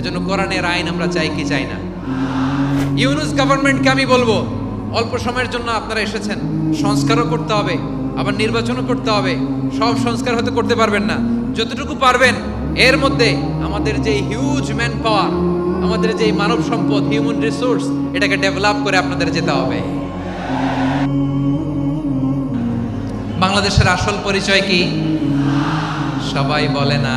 এজন্য কোরআনের আইন আমরা চাই, কি চাই না? ইউনুস গভর্নমেন্টকে আমি বলব, অল্প সময়ের জন্য আপনারা এসেছেন, সংস্কারও করতে হবে, আবার নির্বাচনও করতে হবে, সব সংস্কার হয়তো করতে পারবেন না। যতটুকু পারবেন, এর মধ্যে আমাদের যে হিউজ ম্যান পাওয়ার আমাদের যে মানব সম্পদ হিউম্যান রিসোর্স এটাকে ডেভেলপ করে আপনাদের যেতে হবে। বাংলাদেশের আসল পরিচয় কি? সবাই বলে না।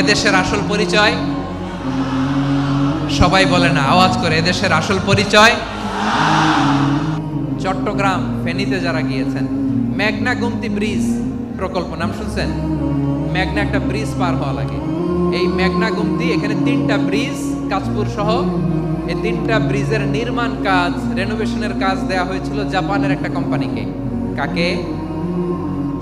এদেশের আসল পরিচয়? সবাই বলে না, আওয়াজ করে, এদেশের আসল পরিচয়? চট্টগ্রাম, ফেনীতে যারা গিয়েছেন, মেঘনা গুমতি ব্রিজ প্রকল্প, নাম শুনছেন? মেঘনা একটা ব্রিজ পার হওয়া লাগে। এই মেঘনা গুমতি, এখানে তিনটা ব্রিজ কাজপুর সহ, এই তিনটা ব্রিজের নির্মাণ কাজ রেনোভেশনের কাজ দেয়া হয়েছিল জাপানের একটা কোম্পানিকে কাকে?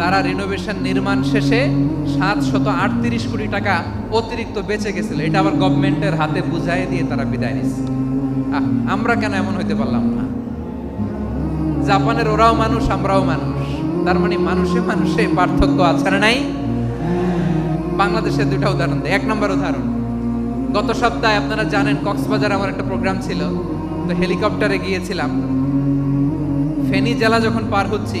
তারা রিনোভেশন নির্মাণ শেষে সাত শত আটত্রিশ কোটি টাকা অতিরিক্ত বেঁচে গেছিল। এটা আবার গভর্নমেন্টের হাতে বুঝাই দিয়ে তারা বিদায় নিচ্ছে আমরা কেন এমন হইতে পারলাম না? জাপানের ওরাও মানুষ, আমরাও মানুষ। তার মানে মানুষে মানুষে পার্থক্য আছে না নাই? বাংলাদেশের দুটা উদাহরণ দেয় এক নম্বর উদাহরণ, গত সপ্তাহে আপনারা জানেন কক্সবাজার আমার একটা প্রোগ্রাম ছিল। তো হেলিকপ্টারে গিয়েছিলাম। ফেনী জেলা যখন পার হচ্ছি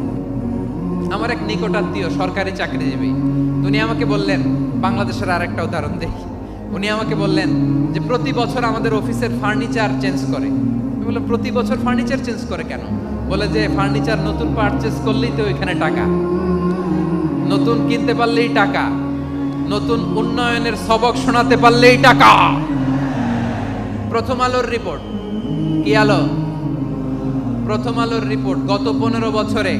আমার এক নিকটাত্মীয় সরকারি চাকরিজীবী। উনি আমাকে বললেন, বাংলাদেশের আরেকটা উদাহরণ দেখি উনি আমাকে বললেন যে, প্রতি বছর আমাদের অফিসের ফার্নিচার চেঞ্জ করে। আমি বললাম, প্রতি বছর ফার্নিচার চেঞ্জ করে কেন? বলে যে, ফার্নিচার নতুন পারচেস করলেই তো ওইখানে টাকা। নতুন কিনতে পারলেই টাকা। নতুন উন্নয়নের সবক শোনাতে পারলেই টাকা। প্রথম আলোর রিপোর্ট কি আলো? প্রথম আলোর রিপোর্ট গত পনেরো বছরে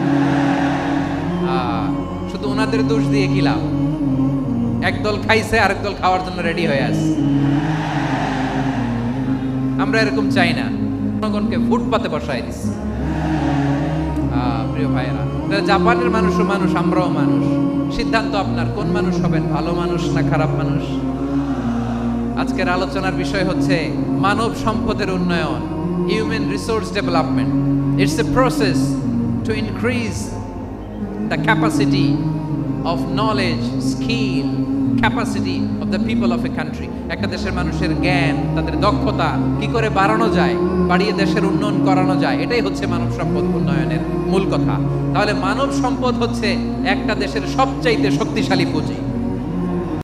ওনাদের দোষ দিয়ে কি লাভ? একদল খাইছে আরেক দল খাওয়ার জন্য রেডি হয়ে আছে। আমরা এরকম চাই না। জনগণকে ফুটপাতে বসাই আহ, প্রিয় ভাইয়েরা জাপানের মানুষও মানুষ আমরাও মানুষ। সিদ্ধান্ত আপনার কোন মানুষ হবেন? ভালো মানুষ না খারাপ মানুষ? আজকের আলোচনার বিষয় হচ্ছে মানব সম্পদের উন্নয়ন human resource development it's a process to increase the capacity of knowledge skill capacity of the people of a country একটা দেশের মানুষের জ্ঞান, তাদের দক্ষতা, কি করে বাড়ানো যায়, বাড়িয়ে দেশের উন্নয়ন করানো যায়, এটাই হচ্ছে মানব সম্পদ উন্নয়নের মূল কথা। তাহলে মানব সম্পদ হচ্ছে একটা দেশের সবচাইতে শক্তিশালী পুঁজি।